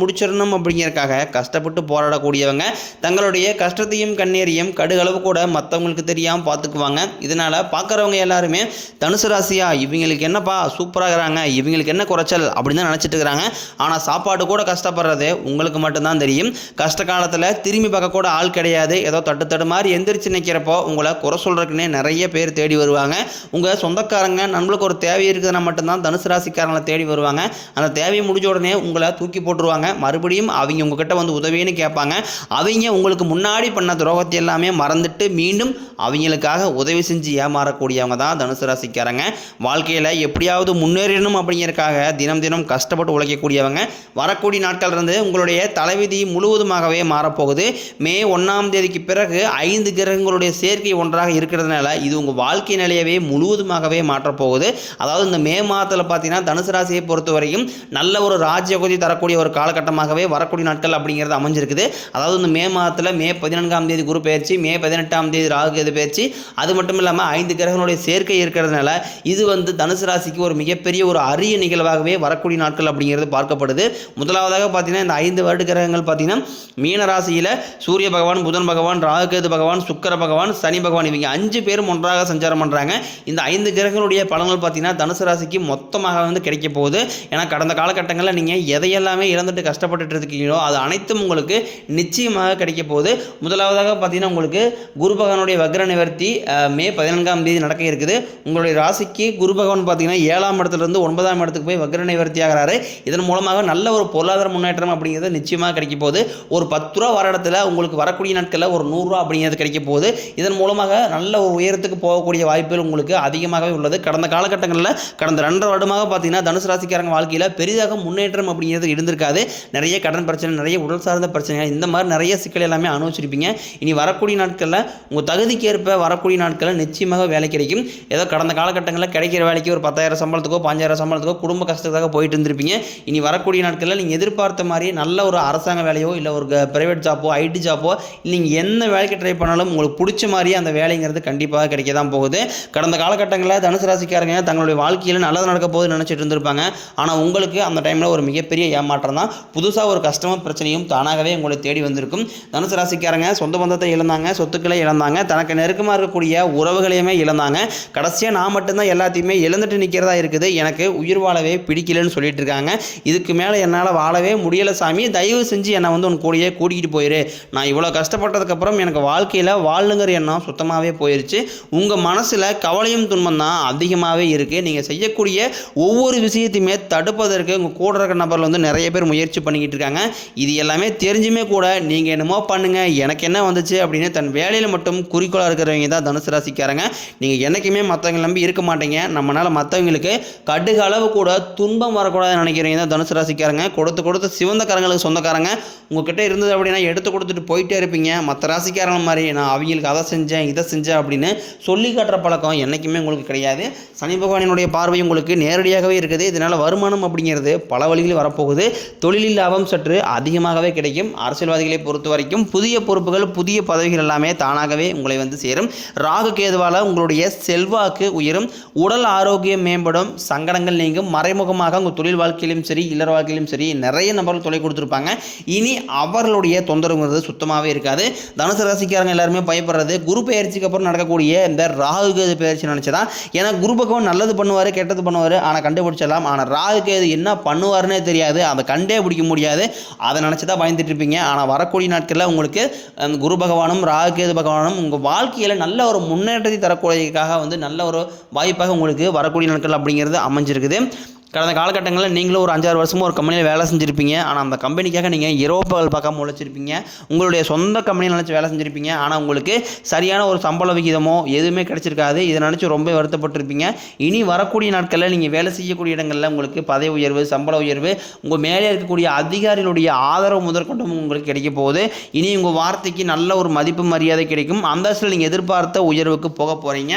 முடிச்சிடணும் அப்படிங்கிறதுக்காக கஷ்டப்பட்டு போராடக்கூடியவங்க தங்களுடைய கஷ்டத்தையும் கண்ணீரையும் கடுகளவு கூட மற்றவங்களுக்கு தெரியாமல் பார்த்துக்குவாங்க இதனால் பார்க்குறவங்க எல்லாருமே தனுசு ராசியா இவங்களுக்கு என்னப்பா சூப்பராகிறாங்க இவங்களுக்கு என்ன குறைச்சல் அப்படின்னு தான் நினச்சிட்டு இருக்கிறாங்க. ஆனால் சாப்பாடு கூட கஷ்டப்படுறது உங்களுக்கு மட்டும்தான் தெரியும். கஷ்ட காலத்தில் திரும்பி பார்க்க கூட ஆள் கிடையாது. ஏதோ தட்டு தட்டு மாதிரி எந்திரிச்சு நிற்கிறப்போ உங்களை குறை சொல்கிறதுக்குன்னே நிறைய பேர் தேடி வருவாங்க. உங்கள் சொந்தக்காரங்க நம்மளுக்கு ஒரு தேவை இருக்குதுன்னா மட்டும்தான் தனுசு ராசிக்காரங்களை தேடி வருவாங்க. அந்த தேவையை முடிஞ்ச உடனே உங்களை தூக்கி போட்டுருவாங்க. மறுபடியும் அவங்க உங்ககிட்ட வந்து உதவின்னு கேட்பாங்க. அவங்க உங்களுக்கு முன்னாடி பண்ண துரோகத்தை எல்லாமே மறந்துட்டு மீண்டும் அவங்களுக்காக உதவி செஞ்சு ஏமாறக்கூடியவங்க தான் தனுசு ராசிக்காரங்க. வாழ்க்கையில் எப்படியாவது முன்னேறணும் அப்படிங்கிறக்காக தினம் தினம் கஷ்டப்பட்டு உழைக்கக்கூடியவங்க. வரக்கூடிய நாட்கள் இருந்து உங்களுடைய தலைவிதி முழுவதுமாகவே மாறப்போகுது. மே ஒன்றாம் தேதிக்கு பிறகு ஐந்து கிரகங்களுடைய சேர்க்கை ஒன்றாக இருக்கிறதுனால இது உங்கள் வாழ்க்கை நிலையவே முழுவதுமாகவே மாற்றப்போகுது. அதாவது இந்த மே மாதத்தில் பார்த்தீங்கன்னா தனுசு ராசியை பொறுத்த வரைக்கும் நல்ல ஒரு ராஜ்யகுதி தரக்கூடிய ஒரு காலகட்டமாகவே வரக்கூடிய நாட்கள் அப்படிங்கிறது அமைஞ்சிருக்குது. அதாவது இந்த மே மாதத்தில் மே பதினான்காம் தேதி குரு பயிற்சி மே பதினெட்டாம் தேதி ராகு கேது பயிற்சி அது மட்டும் இல்லாமல் ஐந்து கிரகங்களுடைய சேர்க்கை இருக்கிறதுனால இது வந்து தனுசு ராசிக்கு ஒரு மிகப்பெரிய ஒரு அரிய நிகழ்வாகவே வரக்கூடிய நாட்கள் அப்படிங்கிறது பார்க்கப்படுது. முதலாவதாக பார்த்தீங்கன்னா இந்த ஐந்து வருட கிரகங்கள் பார்த்தீங்கன்னா மீன ராசியில் சூரிய பகவான் புதன் பகவான் ராகுகேது பகவான் சுக்கர பகவான் சனி பகவான் இவங்க அஞ்சு பேரும் ஒன்றாக சஞ்சாரம் பண்ணுறாங்க இந்த ஐந்து கிரகங்களுடைய பலன்கள் பார்த்தீங்கன்னா தனுசு ராசிக்கு மொத்தமாக வந்து கிடைக்க போகுது. ஏன்னா கடந்த காலகட்டங்களில் நீங்கள் எதையெல்லாமே இழந்துட்டு கஷ்டப்பட்டுட்டு இருக்கீங்களோ அது அனைத்தும் உங்களுக்கு நிச்சயமாக கிடைக்க போகுது. முதலாவதாக பார்த்தீங்கன்னா உங்களுக்கு குரு பகவானுடைய வக்ர நிவர்த்தி மே பதினான்காம் தேதி நடக்க இருக்குது. உங்களுடைய ராசிக்கு குரு பகவான் பார்த்தீங்கன்னா ஏழாம் இடத்துலேருந்து ஒன்பதாம் இடத்துக்கு போய் வக்ர நிவர்த்தி ஆகிறாரு. இதன் மூலமாக நல்ல ஒரு பொருளாதார முன்னேற்றம் அப்படிங்கிறது நிச்சயமாக கிடைக்க போகுது. ஒரு பத்து ரூபா வர இடத்துல உங்களுக்கு வரக்கூடிய நாட்களில் ஒரு நூறுரூவா அப்படிங்கிறது கிடைக்க போகுது. இதன் மூலமாக நல்ல ஒரு உயரத்துக்கு போகக்கூடிய வாய்ப்புகள் உங்களுக்கு அதிகமாகவே உள்ளது. கடந்த காலகட்டங்களில் கடந்த ரெண்டரை வருடமாக பார்த்தீங்கன்னா தனுசு ராசிக்காரங்க வாழ்க்கையில் பெரிதாக முன்னேற்றம் அப்படிங்கிறது இருந்திருக்காது. நிறைய கடன் பிரச்சனை நிறைய உடல் சார்ந்த பிரச்சனைகள் இந்த மாதிரி நிறைய சிக்கல் எல்லாமே அனுபவிச்சிருப்பீங்க. இனி வரக்கூடிய நாட்களில் உங்கள் தகுதிக்கு ஏற்ப வரக்கூடிய நாட்களில் நிச்சயமாக வேலை கிடைக்கும். ஏதோ கடந்த காலகட்டங்களில் கிடைக்கிற வேலைக்கு ஒரு பத்தாயிரம் சம்பளத்துக்கோ பாஞ்சாயிரம் சம்பளத்துக்கோ குடும்ப கஷ்டத்துக்காக போயிட்டு இருந்திருப்பீங்க. இனி வரக்கூடிய நாட்களில் நீங்கள் எதிர்பார்த்த மாதிரி நல்ல ஒரு அரசாங்க வேலையோ இல்லை ஒரு ப்ரைவேட் ஜாப்போ ஐடி ஜாப்போ நீங்கள் என்ன வேலைக்கு ட்ரை பண்ணாலும் உங்களுக்கு பிடிச்ச மாதிரியே அந்த வேலைங்கிறது கண்டிப்பாக கிடைக்க தான் போகுது. கடந்த காலகட்டங்களில் தனுசு ராசிக்காரங்க தங்களுடைய வாழ்க்கையில் நல்லது நடக்க போகுது நினச்சிட்டு இருந்திருப்பாங்க. ஆனால் உங்களுக்கு அந்த டைமில் ஒரு மிகப்பெரிய ஏமாற்றம் தான். புதுசாக ஒரு கஷ்டமும் பிரச்சனையும் தானாகவே உங்களை தேடி வந்திருக்கும். தனுசு ராசிக்காரங்க சொந்த பந்தத்தை இழந்தாங்க சொத்துக்களை இழந்தாங்க தனக்கு நெருக்கமாக இருக்கக்கூடிய உறவுகளையுமே இழந்தாங்க. கடைசியாக நான் மட்டும்தான் எல்லாத்தையுமே இழந்துட்டு நிற்கிறதா இருக்குது. எனக்கு உயிர் வாழவே பிடிக்கலன்னு சொல்லிட்டு இருக்காங்க. இதுக்கு மேலே என்னால் வாழவே முடியலை சாமி. தயவு செஞ்சு என்னை வந்து உன் கூடயே கூட்டிகிட்டு போயிரு. நான் இவ்வளோ கஷ்டப்பட்டதுக்கப்புறம் எனக்கு வாழ்க்கையில் வாழணுங்கிற எண்ணம் சுத்தமாகவே போயிடுச்சு உங்கள் மனசில் கவலையும் துன்பம் தான் அதிகமாகவே இருக்குது நீங்கள் செய்யக்கூடிய ஒவ்வொரு விஷயத்தையுமே தடுப்பதற்கு உங்கள் கூட இருக்கிற நபரில் வந்து நிறைய பேர் முயற்சி பண்ணிக்கிட்டு இருக்காங்க. இது எல்லாமே தெரிஞ்சுமே கூட நீங்கள் என்னமோ பண்ணுங்கள் எனக்கு என்ன வந்துச்சு அப்படின்னு தன் வேலையில் மட்டும் குறிக்கோளாக இருக்கிறவங்க தான் தனுசு ராசிக்காரங்க. நீங்கள் என்றைக்குமே மற்றவங்க நம்பி இருக்க மாட்டீங்க. நம்மளால் மற்றவங்களுக்கு கடுக அளவு கூட துன்பம் வரக்கூடாதுன்னு நினைக்கிறவங்க தான் தனுசு ராசிக்காரங்க. கொடுத்து கொடுத்து சிவந்த கரங்களுக்கு சொந்தக்காரங்க. உங்ககிட்ட இருந்தது அப்படின்னா எடுத்து கொடுத்துட்டு போயிட்டே இருப்பீங்க. மற்ற ராசிக்காரங்க மாதிரி நான் அவங்களுக்கு அதை செஞ்சேன் இதை செஞ்சேன் அப்படின்னு சொல்லி காட்டுற பழக்கம் என்றைக்குமே உங்களுக்கு கிடையாது. சனி பகவானினுடைய பார்வை உங்களுக்கு நேரடியாகவே இருக்குது. இதனால் வருமானம் அப்படிங்கிறது பல வழிகளில் வரப்போகுது. தொழில் தொழிலில் லாபம் சற்று அதிகமாகவே கிடைக்கும். அரசியல்வாதிகளை பொறுத்த வரைக்கும் புதிய பொறுப்புகள் புதிய பதவிகள் எல்லாமே தானாகவே உங்களை வந்து சேரும். ராகு கேதுவால் உங்களுடைய செல்வாக்கு உயரும். உடல் ஆரோக்கியம் மேம்படும். சங்கடங்கள் நீங்கும். மறைமுகமாக உங்கள் தொழில் வாழ்க்கையிலும் சரி இல்லற வாழ்க்கையிலும் சரி நிறைய நபர்கள் தொலை கொடுத்துருப்பாங்க. இனி அவர்களுடைய தொந்தரவுங்கிறது சுத்தமாகவே இருக்காது. தனுசு ராசிக்காரங்க எல்லாருமே பயப்படுறது. குரு பயிற்சிக்கு அப்புறம் நடக்கக்கூடிய இந்த ராகு கேது பயிற்சி நினச்சதான். ஏன்னா குரு பகவான் நல்லது பண்ணுவார் கெட்டது பண்ணுவார். ஆனால் கண்டுபிடிச்சிடலாம். ஆனால் ராகு கேது என்ன பண்ணுவார்னே தெரியாது. அதை கண்டே பிடிக்க முடியாது. அதை நினச்சி தான் பயந்துட்டு இருப்பீங்க. ஆனால் வரக்கூடிய நாட்களில் உங்களுக்கு குரு பகவானும் ராகுகேது பகவானும் உங்கள் வாழ்க்கையில் நல்ல ஒரு முன்னேற்றத்தை தரக்கூடியதுக்காக வந்து நல்ல ஒரு வாய்ப்பாக உங்களுக்கு வரக்கூடிய நாட்கள் அப்படிங்கிறது அமைஞ்சிருக்குது. கடந்த காலகட்டங்களில் நீங்களும் ஒரு அஞ்சாறு வருஷமும் ஒரு கம்பெனியில் வேலை செஞ்சுருப்பீங்க. ஆனால் அந்த கம்பெனிக்காக நீங்கள் இரவு பகல் பார்க்காம உழைச்சிருப்பீங்க. உங்களுடைய சொந்த கம்பெனியில் நினச்சி வேலை செஞ்சுருப்பீங்க. ஆனால் உங்களுக்கு சரியான ஒரு சம்பள விகிதமோ எதுவுமே கிடச்சிருக்காது. இதை நினச்சி ரொம்ப வருத்தப்பட்டிருப்பீங்க. இனி வரக்கூடிய நாட்களில் நீங்கள் வேலை செய்யக்கூடிய இடங்களில் உங்களுக்கு பதவி உயர்வு சம்பள உயர்வு உங்கள் மேலே இருக்கக்கூடிய அதிகாரிகளுடைய ஆதரவு முதற்கொண்டும் உங்களுக்கு கிடைக்க போகுது. இனி உங்கள் வார்த்தைக்கு நல்ல ஒரு மதிப்பு மரியாதை கிடைக்கும். அந்தஸ்தில் நீங்கள் எதிர்பார்த்த உயர்வுக்கு போக போகிறீங்க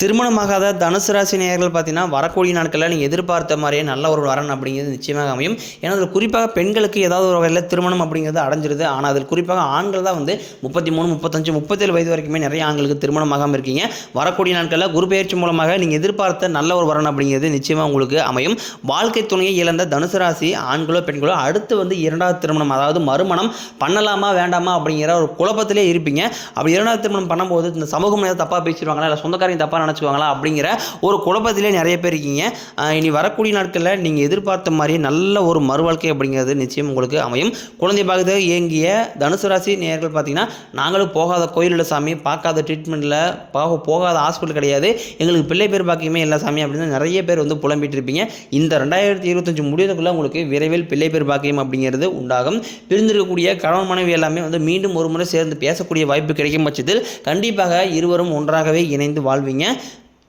திருமணமாகாத தனுசு ராசி நேயர்கள் பார்த்தீங்கன்னா வரக்கூடிய நாட்களில் நீங்கள் எதிர்பார்த்த மாதிரியே நல்ல ஒரு வரன் அப்படிங்கிறது நிச்சயமாக அமையும். ஏன்னா அதில் குறிப்பாக பெண்களுக்கு ஏதாவது ஒரு வகையில் திருமணம் அப்படிங்கிறது அடைஞ்சிருது. ஆனால் அதில் குறிப்பாக ஆண்கள் தான் வந்து முப்பத்தி மூணு முப்பத்தஞ்சு முப்பத்தேழு வயது வரைக்குமே நிறைய ஆண்களுக்கு திருமணமாகாமல் இருக்கீங்க. வரக்கூடிய நாட்களில் குரு பயிற்சி மூலமாக நீங்கள் எதிர்பார்த்த நல்ல ஒரு வரன் அப்படிங்கிறது நிச்சயமாக உங்களுக்கு அமையும். வாழ்க்கை துணையை இழந்த தனுசு ராசி ஆண்களோ பெண்களோ அடுத்து வந்து இரண்டாவது திருமணம் அதாவது மறுமணம் பண்ணலாமா வேண்டாமா அப்படிங்கிற ஒரு குழப்பத்திலே இருப்பீங்க. அப்படி இரண்டாவது திருமணம் பண்ணும்போது இந்த சமூகம் ஏதாவது தப்பாக பேசிடுவாங்களா? இல்லை சொந்தக்காரங்க தப்பாக நினச்சிக்குவாங்களா அப்படிங்கிற ஒரு குழப்பத்திலே நிறைய பேர் இருக்கீங்க. இனி வரக்கூடிய நாட்களில் நீங்கள் எதிர்பார்த்த மாதிரி நல்ல ஒரு மறுவாழ்க்கை அப்படிங்கிறது நிச்சயம் உங்களுக்கு அமையும். குழந்தை பாகத்தை இயங்கிய தனுசு ராசி நேர்கள் பார்த்தீங்கன்னா நாங்களும் போகாத கோயிலில் சாமி பார்க்காத ட்ரீட்மெண்ட்டில் போக போகாத ஹாஸ்பிட்டல் கிடையாது. எங்களுக்கு பிள்ளை பேர் பாக்கியமே இல்லை சாமி அப்படின்னு நிறைய பேர் வந்து புலம்பிட்டு இருப்பீங்க. இந்த ரெண்டாயிரத்தி இருபத்தஞ்சு முடிவதுக்குள்ளே உங்களுக்கு விரைவில் பிள்ளை பேர் பாக்கியம் அப்படிங்கிறது உண்டாகும். பிரிந்திருக்கக்கூடிய கணவன் மனைவி எல்லாமே வந்து மீண்டும் ஒரு முறை சேர்ந்து பேசக்கூடிய வாய்ப்பு கிடைக்கும் பட்சத்தில் கண்டிப்பாக இருவரும் ஒன்றாகவே இணைந்து வாழ்வீங்க.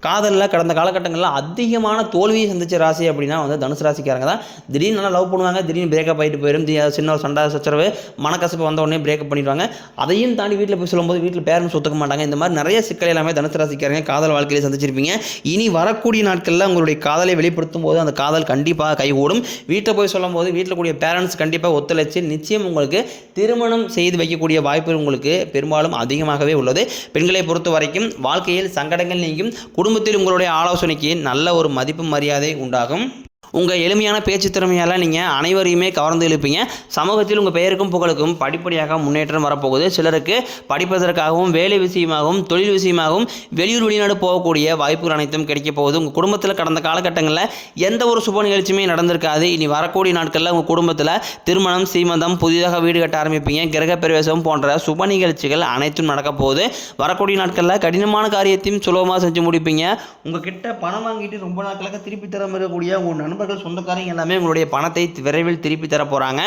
காதலில் கடந்த காலகட்டங்களில் அதிகமான தோல்வியை சந்திச்ச ராசி அப்படின்னா வந்து தனுசு ராசிக்காரங்க தான். திடீர்னு நல்லா லவ் பண்ணுவாங்க திடீர்னு பிரேக்கப் ஆகிட்டு போயிடும் தி- சின்ன ஒரு சண்டை சச்சரவு மனக்கசப்பு வந்த உடனே பிரேக்கப் பண்ணிடுவாங்க. அதையும் தாண்டி வீட்டில் போய் சொல்லும்போது வீட்டில் பேரண்ட்ஸ் ஒத்துக்க மாட்டாங்க. இந்த மாதிரி நிறைய சிக்கல் எல்லாமே தனுசு ராசிக்காரங்க காதல் வாழ்க்கையிலே சந்திச்சிருப்பீங்க. இனி வரக்கூடிய நாட்களில் உங்களுடைய காதலை வெளிப்படுத்தும் போது அந்த காதல் கண்டிப்பாக கைகூடும். வீட்டில் போய் சொல்லும்போது வீட்டில் கூடிய பேரண்ட்ஸ் கண்டிப்பாக ஒத்துழைச்சு நிச்சயம் உங்களுக்கு திருமணம் செய்து வைக்கக்கூடிய வாய்ப்பு உங்களுக்கு பெரும்பாலும் அதிகமாகவே உள்ளது. பெண்களை பொறுத்த வரைக்கும் வாழ்க்கையில் சங்கடங்கள் நீங்கும் குடும்பத்தில் உங்களுடைய ஆலோசனைக்கு நல்ல ஒரு மதிப்பு மரியாதை உண்டாகும். உங்கள் எளிமையான பேச்சு திறமையால் நீங்கள் அனைவரையுமே கவர்ந்து இழுப்பீங்க. சமூகத்தில் உங்கள் பெயருக்கும் புகழுக்கும் படிப்படியாக முன்னேற்றம் வரப்போகுது. சிலருக்கு படிப்பதற்காகவும் வேலை விஷயமாகவும் தொழில் விஷயமாகவும் வெளியூர் வெளிநாடு போகக்கூடிய வாய்ப்புகள் அனைத்தும் கிடைக்க போகுது. உங்கள் குடும்பத்தில் கடந்த காலகட்டங்களில் எந்த ஒரு சுப நிகழ்ச்சியுமே நடந்திருக்காது. இனி வரக்கூடிய நாட்களில் உங்கள் குடும்பத்தில் திருமணம் சீமந்தம் புதிதாக வீடு கட்ட ஆரம்பிப்பீங்க. கிரகப்பிரவேசம் போன்ற சுப நிகழ்ச்சிகள் அனைத்தும் நடக்க போகுது. வரக்கூடிய நாட்களில் கடினமான காரியத்தையும் சுலபமாக செஞ்சு முடிப்பீங்க. உங்ககிட்ட பணம் வாங்கிட்டு ரொம்ப நாட்களாக திருப்பி தர இருக்கக்கூடிய உங்கள் நண்பர்கள் சொந்தக்காரங்க எல்லாமே உங்களுடைய பணத்தை விரைவில் திருப்பி தர போகிறாங்க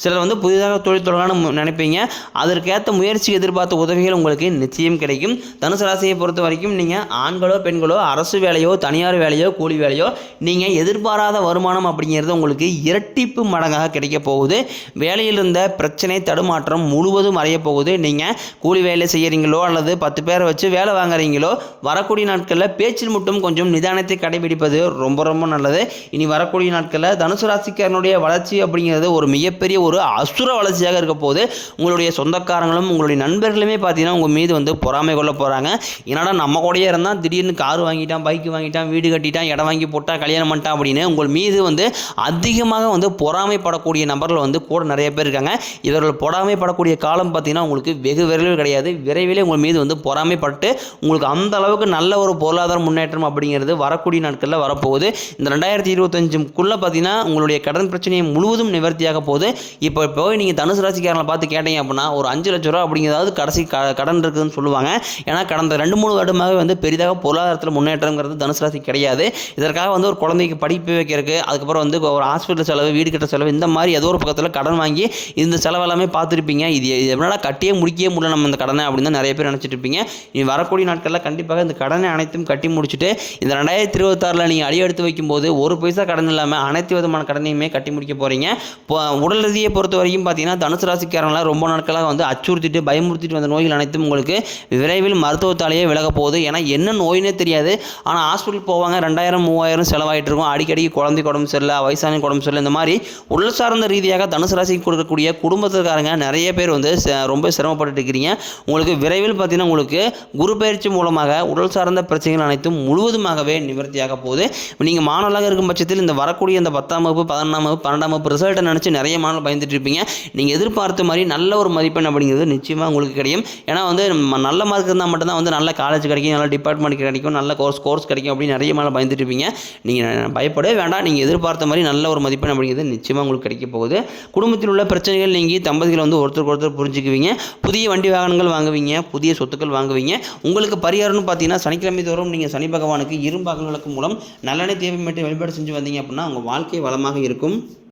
சிலர் வந்து புதிதாக தொழில் தொடங்கணும்னு நினைப்பீங்க. அதற்கேற்ற முயற்சி எதிர்பார்த்த உதவிகள் உங்களுக்கு நிச்சயம் கிடைக்கும். தனுசு ராசியை பொறுத்த வரைக்கும் நீங்கள் ஆண்களோ பெண்களோ அரசு வேலையோ தனியார் வேலையோ கூலி வேலையோ நீங்கள் எதிர்பாராத வருமானம் அப்படிங்கிறது உங்களுக்கு இரட்டிப்பு மடங்காக கிடைக்க போகுது. வேலையில் இருந்த பிரச்சனை தடுமாற்றம் முழுவதும் மறைய போகுது. நீங்கள் கூலி வேலை செய்கிறீங்களோ அல்லது பத்து பேரை வச்சு வேலை வாங்குறீங்களோ வரக்கூடிய நாட்களில் பேச்சில் மட்டும் கொஞ்சம் நிதானத்தை கடைபிடிப்பது ரொம்ப ரொம்ப நல்லது. இனி வரக்கூடிய நாட்களில் தனுசு ராசிக்காரனுடைய வளர்ச்சி அப்படிங்கிறது ஒரு மிகப்பெரிய ஒரு அசுர வளர்ச்சியாக இருக்க போது உங்களுடைய சொந்தக்காரங்களும் உங்களுடைய நண்பர்களுமே பார்த்தீங்கன்னா உங்கள் மீது வந்து பொறாமை கொள்ள போகிறாங்க என்னடா நம்ம கூடயே இருந்தால் திடீர்னு கார் வாங்கிட்டான் பைக் வாங்கிட்டான் வீடு கட்டிட்டான் இடம் வாங்கி போட்டான் கல்யாணம் பண்ணிட்டான் அப்படின்னு உங்கள் மீது வந்து அதிகமாக வந்து பொறாமைப்படக்கூடிய நபர்கள் வந்து கூட நிறைய பேர் இருக்காங்க. இவர்கள் பொறாமைப்படக்கூடிய காலம் பார்த்தீங்கன்னா உங்களுக்கு வெகு விரைவில் கிடையாது. விரைவிலே உங்கள் மீது வந்து பொறாமைப்பட்டு உங்களுக்கு அந்த அளவுக்கு நல்ல ஒரு பொருளாதார முன்னேற்றம் அப்படிங்கிறது வரக்கூடிய நாட்களில் வரப்போகுது. இந்த ரெண்டாயிரத்தி இருபத்தஞ்சுக்குள்ளே பார்த்தீங்கன்னா உங்களுடைய கடன் பிரச்சனையை முழுவதும் நிவர்த்தியாக போகுது. இப்போ போய் நீங்கள் தனுசு ராசிக்காரங்களை பார்த்து கேட்டீங்க அப்படின்னா ஒரு அஞ்சு லட்ச ரூபா அப்படிங்கிறதாவது கடைசி க கடன் இருக்குதுன்னு சொல்லுவாங்க. ஏன்னா கடந்த ரெண்டு மூணு வருடமாகவே வந்து பெரிதாக பொருளாதாரத்தில் முன்னேற்றங்கிறது தனுசு ராசி கிடையாது. இதற்காக வந்து ஒரு குழந்தைக்கு படிப்பு வைக்கிறதுக்கு அதுக்கப்புறம் வந்து ஒரு ஹாஸ்பிட்டல் செலவு வீடு கட்ட செலவு இந்த மாதிரி ஏதோ ஒரு பக்கத்தில் கடன் வாங்கி இந்த செலவெல்லாமே பார்த்துருப்பீங்க. இது இது எப்படின்னா கட்டியே முடிக்கவே முடியல நம்ம இந்த கடனை அப்படின்னு தான் நிறைய பேர் நினச்சிட்டு இருப்பீங்க. இனி வரக்கூடிய நாட்களில் கண்டிப்பாக இந்த கடனை அனைத்தும் கட்டி முடிச்சுட்டு இந்த ரெண்டாயிரத்தி இருபத்தாறில் நீங்கள் அடி எடுத்து வைக்கும்போது ஒரு பைசா கடன் இல்லாமல் அனைத்து விதமான கடனையுமே கட்டி முடிக்க போகிறீங்க இப்போ உடல் ரீதியை பொறுத்த வரைக்கும் பார்த்தீங்கன்னா தனுசு ராசிக்காரங்களாம் ரொம்ப நாட்களாக வந்து அச்சுறுத்திட்டு பயமுறுத்திட்டு வந்த நோய்கள் அனைத்தும் உங்களுக்கு விரைவில் மருத்துவத்தாலேயே விலக போகுது. ஏன்னா என்ன நோயினே தெரியாது. ஆனால் ஹாஸ்பிட்டல் போவாங்க ரெண்டாயிரம் மூவாயிரம் செலவாயிட்டு இருக்கும். அடிக்கடி குழந்தைக்கு உடம்பு சரியில்லை வயசான உடம்பு சரியில்லை இந்த மாதிரி உடல் சார்ந்த ரீதியாக தனுசு ராசிக்கு கொடுக்கக்கூடிய குடும்பத்துக்காரங்க நிறைய பேர் வந்து ரொம்ப சிரமப்பட்டுட்டு இருக்கிறீங்க. உங்களுக்கு விரைவில் பார்த்தீங்கன்னா உங்களுக்கு குரு பயிற்சி மூலமாக உடல் சார்ந்த பிரச்சனைகள் அனைத்தும் முழுவதுமாகவே நிவர்த்தியாக போகுது. நீங்கள் மாணவர்களாக இருக்கும் பட்சத்தில் இந்த வரக்கூடிய இந்த பத்தாம் வகுப்பு பதினொன்றாம் வகுப்பு பன்னெண்டாம் வகுப்பு ரிசல்ட்டை நினச்சி நிறைய மாணவர் பயந்துட்டு இருப்பீங்க நீங்கள் எதிர்பார்த்த மாதிரி நல்ல ஒரு மதிப்பெண் அப்படிங்கிறது நிச்சயமாக உங்களுக்கு கிடைக்கும் ஏன்னா வந்து நம்ம நல்ல மார்க் இருந்தால் மட்டும்தான் வந்து நல்ல காலேஜ் கிடைக்கும் நல்ல டிபார்ட்மெண்ட் கிடைக்கும் நல்ல கோர்ஸ் கோர்ஸ் கிடைக்கும் அப்படின்னு நிறைய மாணவர் பயந்துட்டு இருப்பீங்க நீங்கள் பயப்படவே வேண்டாம். நீங்கள் எதிர்பார்த்த மாதிரி நல்ல ஒரு மதிப்பெண் அப்படிங்கிறது நிச்சயமாக உங்களுக்கு கிடைக்க போகுது. குடும்பத்தில் உள்ள பிரச்சனைகள் நீங்கள் தம்பதிகள் வந்து ஒருத்தருக்கு ஒருத்தர் புரிஞ்சுக்குவீங்க. புதிய வண்டி வாகனங்கள் வாங்குவீங்க புதிய சொத்துக்கள் வாங்குவீங்க. உங்களுக்கு பரிகாரம்னு பார்த்தீங்கன்னா சனிக்கிழமை தோறும் நீங்கள் சனி பகவானுக்கு இரும்பாகல்களுக்கு மூலம் நல்லெண்ணெய் தேவை மட்டும் வழிபாடு செஞ்சு வந்தீங்க அப்படின்னா உங்கள் வாழ்க்கை வளமாக இருக்கும்.